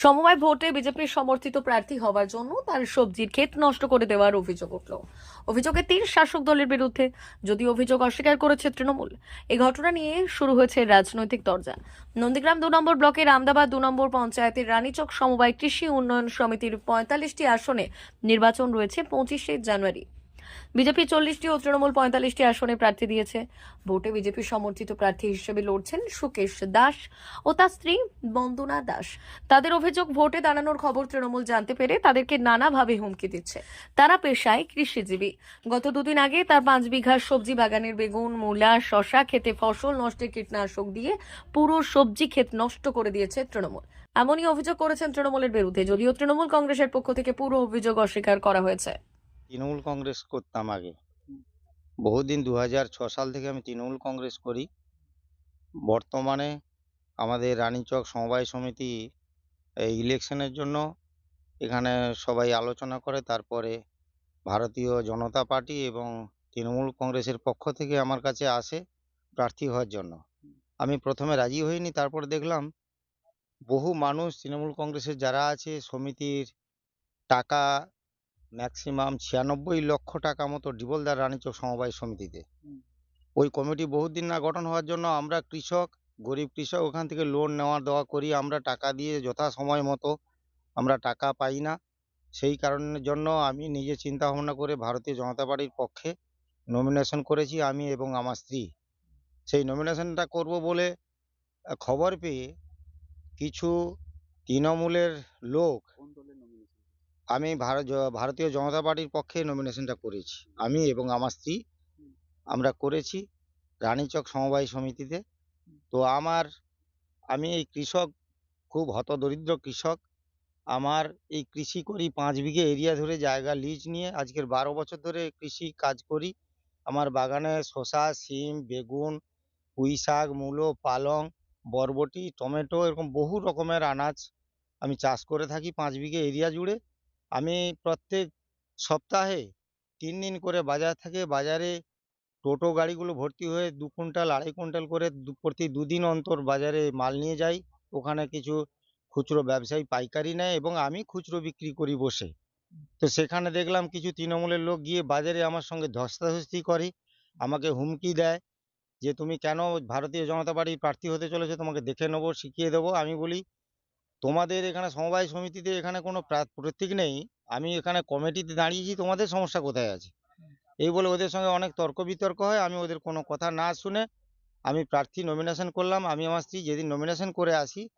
সমবায় ভোটে বিজেপির সমর্থিত প্রার্থী হওয়ার জন্য তার সবজির ক্ষেত নষ্ট করে দেওয়ার অভিযোগ উঠল। অভিযোগে তীর শাসক দলের বিরুদ্ধে যদি অভিযোগ অস্বীকার করেছে তৃণমূল এই ঘটনা নিয়ে শুরু হয়েছে রাজনৈতিক দরজা। নন্দীগ্রাম দু নম্বর ব্লকের আমদাবাদ দু নম্বর পঞ্চায়েতের রানীচক সমবায় কৃষি উন্নয়ন সমিতির পঁয়তাল্লিশটি আসনে নির্বাচন রয়েছে পঁচিশে জানুয়ারি। বিজেপি চল্লিশটি ও তৃণমূল পঁয়তাল্লিশটি আসনে প্রার্থী দিয়েছে। ভোটে বিজেপি সমর্থিত প্রার্থী হিসেবে লড়ছেন সুকেশ দাস ও তার স্ত্রী বন্দনা দাস। তাদের অভিযোগ, ভোটে দাঁড়ানোর খবর তৃণমূল জানতে পেরে তাদেরকে নানাভাবে হুমকি দিচ্ছে। তারা পেশায় কৃষিজীবী। গত দুদিন আগে তার পাঁচ বিঘা সবজি বাগানের বেগুন, মূলা, শশা খেতে ফসল নষ্টের কীটনাশক দিয়ে পুরো সবজি ক্ষেত নষ্ট করে দিয়েছে তৃণমূল। এমনই অভিযোগ করেছেন তৃণমূলের বিরুদ্ধে, যদিও তৃণমূল কংগ্রেসের পক্ষ থেকে পুরো অভিযোগ অস্বীকার করা হয়েছে। তৃণমূল কংগ্রেস করতাম আগে। বহুদিন দু হাজার ছ সাল থেকে আমি তৃণমূল কংগ্রেস করি। বর্তমানে আমাদের রানীচক সমবায় সমিতি এই ইলেকশনের জন্য এখানে সবাই আলোচনা করে তারপরে ভারতীয় জনতা পার্টি এবং তৃণমূল কংগ্রেসের পক্ষ থেকে আমার কাছে আসে প্রার্থী হওয়ার জন্য। আমি প্রথমে রাজি হইনি তারপর দেখলাম বহু মানুষ তৃণমূল কংগ্রেসের যারা আছে সমিতির টাকা ম্যাক্সিমাম ছিয়ানব্বই লক্ষ টাকা মতো ডিবলদার রানীচক সমবায় সমিতিতে। ওই কমিটি বহুদিন না গঠন হওয়ার জন্য আমরা কৃষক গরিব কৃষক ওখান থেকে লোন নেওয়া দেওয়া করি আমরা টাকা দিয়ে যথা সময় মতো আমরা টাকা পাই না। সেই কারণের জন্য আমি নিজে চিন্তা ভাবনা করে ভারতীয় জনতা পার্টির পক্ষে নমিনেশন করেছি আমি এবং আমার স্ত্রী। সেই নমিনেশনটা করব বলে খবর পেয়ে কিছু তৃণমূলের লোক আমি ভারত ভারতীয় জনতা পার্টির পক্ষে নমিনেশনটা করেছি। আমি এবং আমার স্ত্রী আমরা করেছি রানীচক সমবায় সমিতিতে। তো আমার, আমি এই কৃষক, খুব হতদরিদ্র কৃষক। আমার এই কৃষি করি পাঁচ বিঘে এরিয়া ধরে জায়গা লিজ নিয়ে। আজকের বারো বছর ধরে কৃষি কাজ করি। আমার বাগানে শসা সিম বেগুন, পুঁই শাক, মূলো, পালং, বরবটি, টমেটো, এরকম বহু রকমের আনাজ আমি চাষ করে থাকি পাঁচ বিঘে এরিয়া জুড়ে। আমি প্রত্যেক সপ্তাহে তিন দিন করে বাজার থাকে। বাজারে টোটো গাড়িগুলো ভর্তি হয়ে দু কুইন্টাল, আড়াই কুইন্টাল করে প্রতি দুদিন অন্তর বাজারে মাল নিয়ে যাই। ওখানে কিছু খুচরো ব্যবসায়ী পাইকারি নেয় এবং আমি খুচরো বিক্রি করি বসে। তো সেখানে দেখলাম কিছু তৃণমূলের লোক গিয়ে বাজারে আমার সঙ্গে ধস্তাধস্তি করে, আমাকে হুমকি দেয় যে, তুমি কেন ভারতীয় জনতা পার্টির প্রার্থী হতে চলেছো? তোমাকে দেখে নেব, শিখিয়ে দেবো। আমি বলি তোমাদের এখানে সমবায় সমিতিতে এখানে কোনো প্রা- প্রতীক নেই। আমি এখানে কমিটিতে দাঁড়িয়েছি তোমাদের সমস্যা কোথায় আছে? এই বলে ওদের সঙ্গে অনেক তর্ক বিতর্ক হয় আমি ওদের কোনো কথা না শুনে আমি প্রার্থী নমিনেশন করলাম। আমি আমার স্ত্রী যেদিন নমিনেশন করে আসি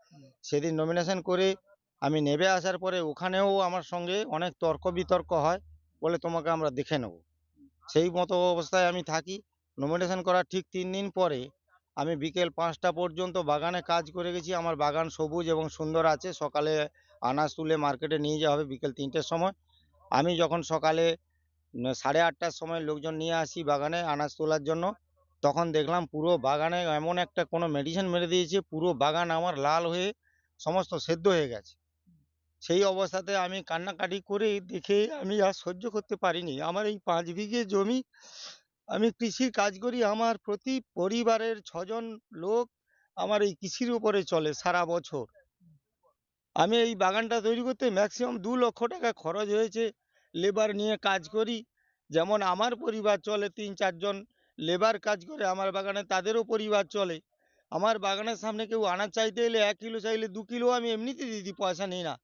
সেদিন নমিনেশন করে আমি নেবে আসার পরে ওখানেও আমার সঙ্গে অনেক তর্ক বিতর্ক হয় বলে তোমাকে আমরা দেখে নেব। সেই মতো অবস্থায় আমি থাকি। নমিনেশন করার ঠিক তিন দিন পরে আমি বিকেল পাঁচটা পর্যন্ত বাগানে কাজ করে গেছি। আমার বাগান সবুজ এবং সুন্দর আছে। সকালে আনাজ তুলে মার্কেটে নিয়ে যাওয়া হবে বিকেল তিনটের সময়। আমি যখন সকালে সাড়ে আটটার সময় লোকজন নিয়ে আসি বাগানে আনাজ তোলার জন্য, তখন দেখলাম পুরো বাগানে এমন একটা কোনো মেডিসিন মেরে দিয়েছে, পুরো বাগান আমার লাল হয়ে সমস্ত সেদ্ধ হয়ে গেছে। সেই অবস্থাতে আমি কান্নাকাটি করে দেখে আমি আর সহ্য করতে পারিনি। আমার এই পাঁচ বিঘে জমি আমি কৃষির কাজ করি, আমার প্রতি পরিবারের ছজন লোক আমার এই কৃষির উপরে চলে সারা বছর। আমি এই বাগানটা তৈরি করতে ম্যাক্সিমাম দু লক্ষ টাকা খরচ হয়েছে লেবার নিয়ে কাজ করি। যেমন আমার পরিবার চলে, তিন চারজন লেবার কাজ করে আমার বাগানে, তাদেরও পরিবার চলে। আমার বাগানের সামনে কেউ আনাজ চাইতে এলে এক কিলো চাইলে দু কিলো আমি এমনিতে দিয়ে দিই, পয়সা নিই না।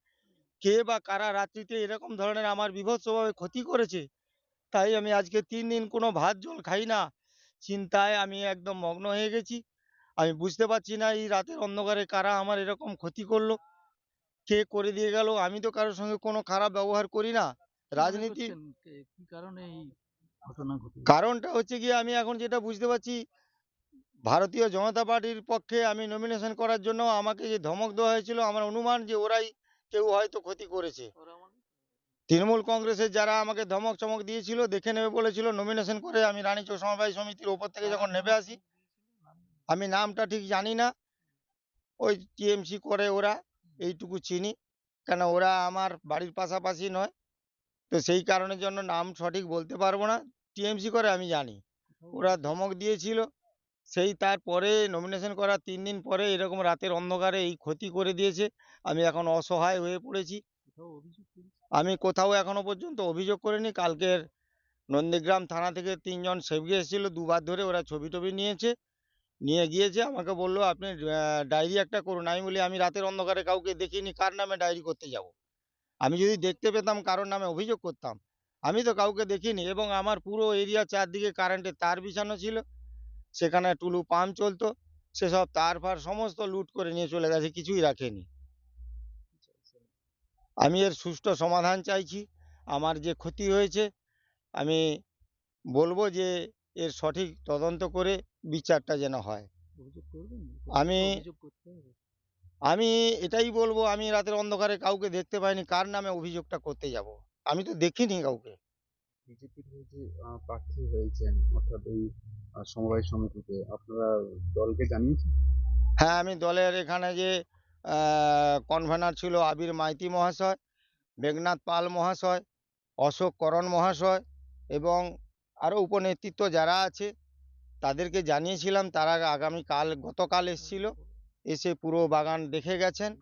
কে বা কারা রাত্রিতে এরকম ধরনের আমার বীভৎসভাবে ক্ষতি করেছে তাই আমি আজকে তিন দিন কোনো ভাত জল খাই না। চিন্তায় আমি একদম মগ্ন হয়ে গেছি। আমি বুঝতে পারছি না এই রাতের অন্ধকারে কারা আমার এরকম ক্ষতি করল। কে করে দিয়ে গেল? আমি তো কারোর সঙ্গে কোনো খারাপ ব্যবহার করি না। রাজনীতি কে- কি কারণটা হচ্ছে গিয়ে আমি এখন যেটা বুঝতে পারছি ভারতীয় জনতা পার্টির পক্ষে আমি নমিনেশন করার জন্য আমাকে যে ধমক দেওয়া হয়েছিল আমার অনুমান যে ওরাই কেউ হয়তো ক্ষতি করেছে। তৃণমূল কংগ্রেসের যারা আমাকে ধমক চমক দিয়েছিল, দেখে নেবে বলেছিল নমিনেশন করে আমি রানীচক সমবায় সমিতির ওপর থেকে যখন নেবে আসি। আমি নামটা ঠিক জানি না। ওই টিএমসি করে ওরা, এইটুকু চিনি। কেন ওরা আমার বাড়ির পাশাপাশি নয়। তো সেই কারণের জন্য নাম সঠিক বলতে পারব না। টিএমসি করে আমি জানি। ওরা ধমক দিয়েছিল। সেই তারপরে নমিনেশন করার তিন দিন পরে এরকম রাতের অন্ধকারে এই ক্ষতি করে দিয়েছে। আমি এখন অসহায় হয়ে পড়েছি। আমি কোথাও এখনও পর্যন্ত অভিযোগ করিনি। কালকের নন্দীগ্রাম থানা থেকে তিনজন সেবকি এসেছিল, দুবার ধরে ওরা ছবি টবি নিয়েছে, নিয়ে গিয়েছে। আমাকে বলল, আপনি ডায়েরি একটা করুন। আমি বলি, আমি রাতের অন্ধকারে কাউকে দেখিনি, কার নামে ডায়েরি করতে যাব? আমি যদি দেখতে পেতাম কারোর নামে অভিযোগ করতাম, আমি তো কাউকে দেখিনি এবং আমার পুরো এরিয়া চারদিকে কারেন্টের তার বিছানো ছিল। সেখানে টুলু পাম্প চলতো, সেসব তার ফার সমস্ত লুট করে নিয়ে চলে গেছে, কিছুই রাখেনি। আমি এর সুষ্ঠু সমাধান চাইছি। আমার যে ক্ষতি হয়েছে আমি বলব যে এর সঠিক তদন্ত করে বিচারটা যেন হয়। আমি- আমি এটাই বলব আমি রাতের অন্ধকারে কাউকে দেখতে পাইনি কার নামে অভিযোগটা করতে যাব? আমি তো দেখিনি কাউকে। বিজেপির হয়ে যে প্রার্থী হয়েছেন অর্থাৎ এই সমবায় সমিতিতে আপনারা দলকে জানিয়েছেন? হ্যাঁ আমি দলের এখানে যে কনভেনার ছিল আবির মাইতি মহাশয় মেঘনাথ পাল মহাশয় অশোক করণ মহাশয় এবং আরও উপনেতৃত্ব যারা আছে তাদেরকে জানিয়েছিলাম তারা আগামীকাল গতকাল এসেছিল এসে পুরো বাগান দেখে গেছেন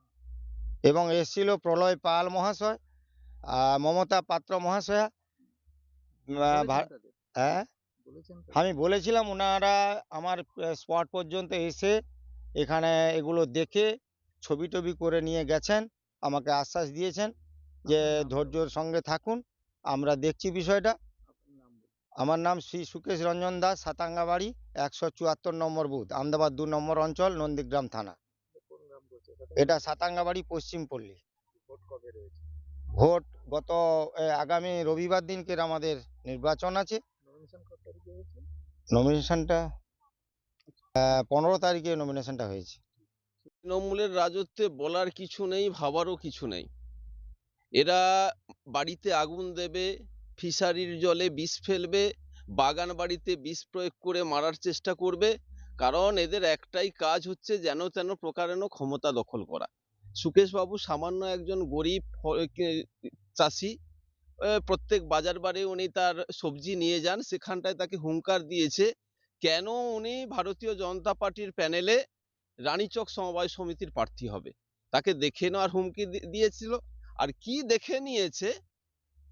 এবং এসেছিল প্রলয় পাল মহাশয় মমতা পাত্র মহাশয়া? হ্যাঁ? আমি বলেছিলাম ওনারা আমার স্পট পর্যন্ত এসে এখানে এগুলো দেখে ছবি টবি করে নিয়ে গেছেন আমাকে আশ্বাস দিয়েছেন যে ধৈর্যর সঙ্গে থাকুন আমরা দেখছি বিষয়টা। আমার নাম শ্রী সুকেশ রঞ্জন দাস সাতাঙ্গাবাড়ি একশো চুয়াত্তর নম্বর বুথ আহমেদাবাদ দু নম্বর অঞ্চল নন্দীগ্রাম থানা। এটা সাতাঙ্গাবাড়ি পশ্চিম পল্লী। ভোট গত আগামী রবিবার দিনকের আমাদের নির্বাচন আছে। নমিনেশনটা পনেরো তারিখে নমিনেশনটা হয়েছে। তৃণমূলের রাজত্বে বলার কিছু নেই, ভাবারও কিছু নেই। এরা বাড়িতে আগুন দেবে, ফিশারির জলে বিষ ফেলবে, বাগান বাড়িতে বিষ প্রয়োগ করে মারার চেষ্টা করবে, কারণ এদের একটাই কাজ হচ্ছে যেন তেন প্রকারেণ ক্ষমতা দখল করা। সুকেশবাবু সামান্য একজন গরিব চাষি প্রত্যেক বাজার বারে উনি তার সবজি নিয়ে যান, সেখানটায় তাকে হুঙ্কার দিয়েছে, কেন উনি ভারতীয় জনতা পার্টির প্যানেলে রানীচক সমবায় সমিতির প্রার্থী হবে। তাকে দেখে নেওয়ার হুমকি দিয়েছিল। আর কি দেখে নিয়েছে?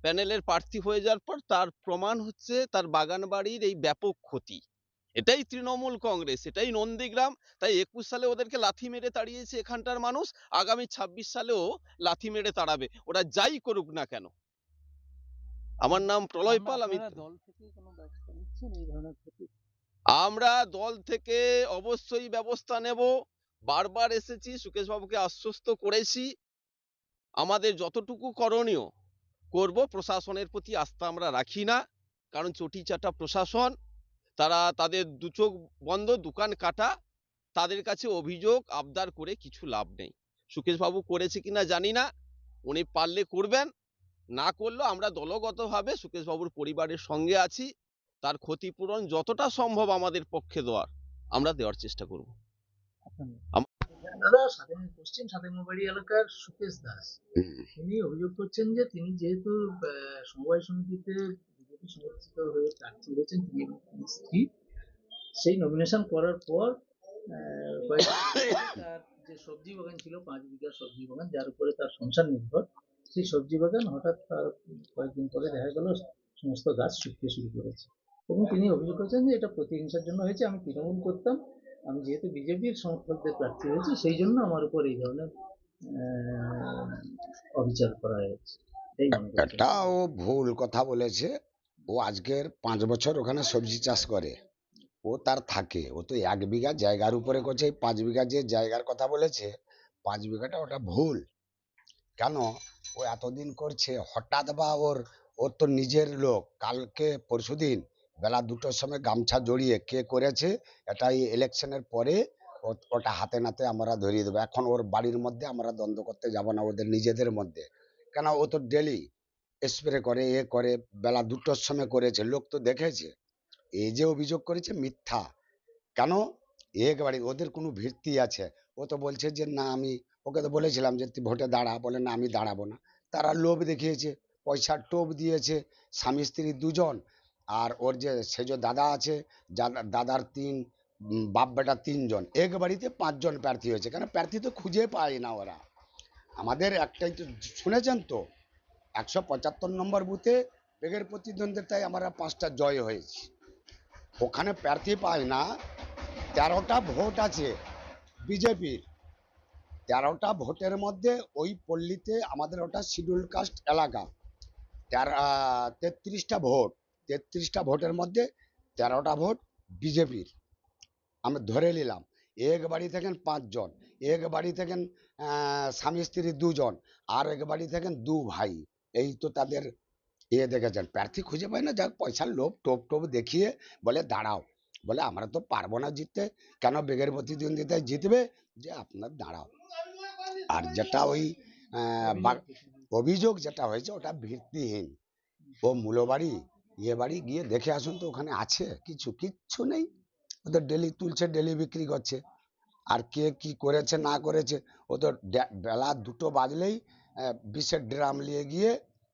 প্যানেলের প্রার্থী হয়ে যাওয়ার পর তার প্রমাণ হচ্ছে তার বাগান বাড়ির এই ব্যাপক ক্ষতি। এটাই তৃণমূল কংগ্রেস, এটাই নন্দীগ্রাম। তাই একুশ সালে ওদেরকে লাথি মেরে তাড়িয়েছে এখানটার মানুষ। আগামী ছাব্বিশ সালেও লাথি মেরে তাড়াবে। ওরা যাই করুক না কেন। আমার নাম প্রলয় পাল, আমি দল থেকে কোনো ব্যবস্থা নিচ্ছেন এই ধরনের আমরা দল থেকে অবশ্যই ব্যবস্থা নেব। বারবার এসেছি সুকেশ বাবুকে আশ্বস্ত করেছি। আমাদের যতটুকু করণীয় করব, প্রশাসনের প্রতি আস্থা আমরা রাখি না, কারণ চটিচাটা প্রশাসন। তারা তাদের দু চোখ বন্ধ, দোকান কাটা, তাদের কাছে অভিযোগ, আবদার করে কিছু লাভ নেই। সুকেশ বাবু করেছে কিনা জানি না, উনি পারলে করবেন, না করলেও আমরা দলগতভাবে সুকেশবাবুর পরিবারের সঙ্গে আছি। তার ক্ষতিপূরণ যতটা সম্ভব আমাদের পক্ষে দেওয়ার আমরা দেওয়ার চেষ্টা করব। দাদা পশ্চিম এলাকার সুকেশ দাস। তিনি অভিযোগ করছেন যে তিনি যেহেতু সমবায় সমিতিতে বিজেপি সমর্থিত হয়ে প্রার্থী হয়েছেন তিনি এবং তিনি স্ত্রী সেই নমিনেশন করার পর তার যে সবজি বাগান ছিল পাঁচ বিঘা সবজি বাগান যার উপরে তার সংসার নির্ভর সেই সবজি বাগান হঠাৎ তার কয়েকদিন পরে দেখা গেল সমস্ত গাছ শুকতে শুরু করেছে। এবং তিনি অভিযোগ করেছেন যে এটা প্রতিহিংসার জন্য হয়েছে, আমি তৃণমূল করতাম। আমি যেহেতু বিজেপির সমর্থকদের প্রার্থী হয়েছি, সেই জন্য আমার উপর এই ধরনের অবিচার করা হয়েছে। এটা ও ভুল কথা বলেছে। ও আজকের পাঁচ বছর ওখানে সবজি চাষ করে। ও তার থাকে। ও তো এক বিঘা জায়গার উপরে করছে পাঁচ বিঘা যে জায়গার কথা বলেছে, পাঁচ বিঘাটা ওটা ভুল। কেন? ও এতদিন করছে, হঠাৎ বা ওর ওর তো নিজের লোক। কালকে, পরশুদিন বেলা দুটোর সময় গামছা জড়িয়ে কে করেছে এটা এই ইলেকশনের পরে ওটা হাতে নাতে আমরা ধরিয়ে দেবো। এখন ওর বাড়ির মধ্যে আমরা দ্বন্দ্ব করতে যাব না, ওদের নিজেদের মধ্যে। কেন? ও তো ডেলি স্প্রে করে, এ করে, বেলা দুটোর সময় করেছে। লোক তো দেখেছে। এই যে অভিযোগ করেছে মিথ্যা। কেন? এক বাড়ি, ওদের কোনো ভিত্তি আছে। ও তো বলছে যে, না, আমি, ওকে তো বলেছিলাম যে, তুই ভোটে দাঁড়া। বলে, না, আমি দাঁড়াবো না। তারা লোভ দেখিয়েছে পয়সার টোপ দিয়েছে। স্বামী স্ত্রী দুজন আর ওর যে সেজ দাদা আছে দাদার তিন বাপ বেটা তিনজন, এক বাড়িতে পাঁচজন প্রার্থী হয়েছে। কেন প্রার্থী তো খুঁজে পায় না ওরা। আমাদের একটাই তো, শুনেছেন তো, একশো পঁচাত্তর নম্বর বুথে বেগের প্রতিদ্বন্দ্বিতায় আমরা পাঁচটা জয় হয়েছি। ওখানে প্রার্থী পায় না, তেরোটা ভোট আছে বিজেপির। তেরোটা ভোটের মধ্যে ওই পল্লীতে আমাদের ওটা শিডিউল কাস্ট এলাকা। তেরো, তেত্রিশটা ভোট। তেত্রিশটা ভোটের মধ্যে তেরোটা ভোট বিজেপির। আমরা ধরে নিলাম, এক বাড়ি থাকেন পাঁচজন, এক বাড়ি থাকেন স্বামী স্ত্রী দুজন, আর এক বাড়ি থাকেন দু ভাই। এই তো তাদের এ দেখেছেন। প্রার্থী খুঁজে পায় না, যাক, পয়সার লোভ টোপ টোপ দেখিয়ে বলে, দাঁড়াও। বলে, আমরা তো পারব না জিততে। কেন বেগের প্রতিদ্বন্দ্বিতায় জিতবে? যে, আপনার দাঁড়াও। আর যেটা ওই অভিযোগ যেটা হয়েছে, ওটা ভিত্তিহীন। ও মূল বাড়ি ইয়ে বাড়ি গিয়ে দেখে আসুন তো ওখানে আছে, কিছু, কিচ্ছু নেই। ওদের ডেলি তুলছে, ডেলি বিক্রি করছে। আর কে কি করেছে, না করেছে, ও তো বেলা দুটো বাজলেই বিষের ড্রাম নিয়ে গিয়ে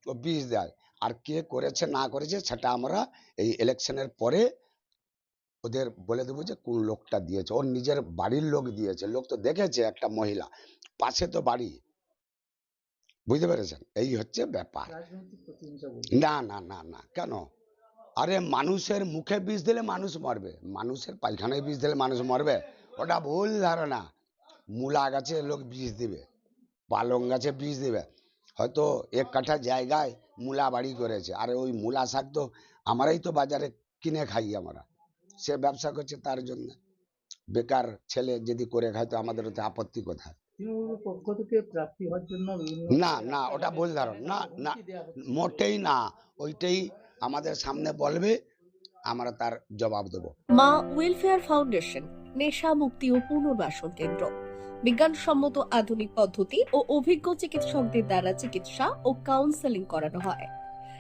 ও বিষ দেয়। আর কে করেছে, না করেছে, সেটা আমরা এই ইলেকশনের পরে ওদের বলে দেবো যে কোন লোকটা দিয়েছে। ওর নিজের বাড়ির লোক দিয়েছে। লোক তো দেখেছে একটা মহিলা। পাশে তো বাড়ি। বুঝতে পেরেছেন? এই হচ্ছে ব্যাপার। না না না না কেন? আরে মানুষের মুখে বিষ দিলে মানুষ মরবে। মানুষের পায়খানায় বিষ দিলে মানুষ মরবে। ওটা ভুল ধারণা। মূলা গাছে লোক বিষ দিবে। পালং গাছে বিষ দিবে। হয়তো এক কাঠা জায়গায় মূলা বাড়ি করেছে। আর ওই মূলা শাক তো আমরাই তো বাজারে কিনে খাই আমরা। সে ব্যবসা করছে তার জন্য। বেকার ছেলে যদি করে খায় তো আমাদের ওতে আপত্তি কোথায়? তৃণমূলের পক্ষ থেকে প্রার্থী হওয়ার জন্য বিভিন্ন না না ওটা ভুল ধারণা না না। মোটেই না ওইটাই আমাদের সামনে বলবে আমরা তার জবাব দেবো। মা ওয়েলফেয়ার ফাউন্ডেশন নেশা মুক্তি ও পুনর্বাসন কেন্দ্র। বিজ্ঞানসম্মত আধুনিক পদ্ধতি ও অভিজ্ঞ চিকিৎসকদের দ্বারা চিকিৎসা ও কাউন্সেলিং করানো হয়।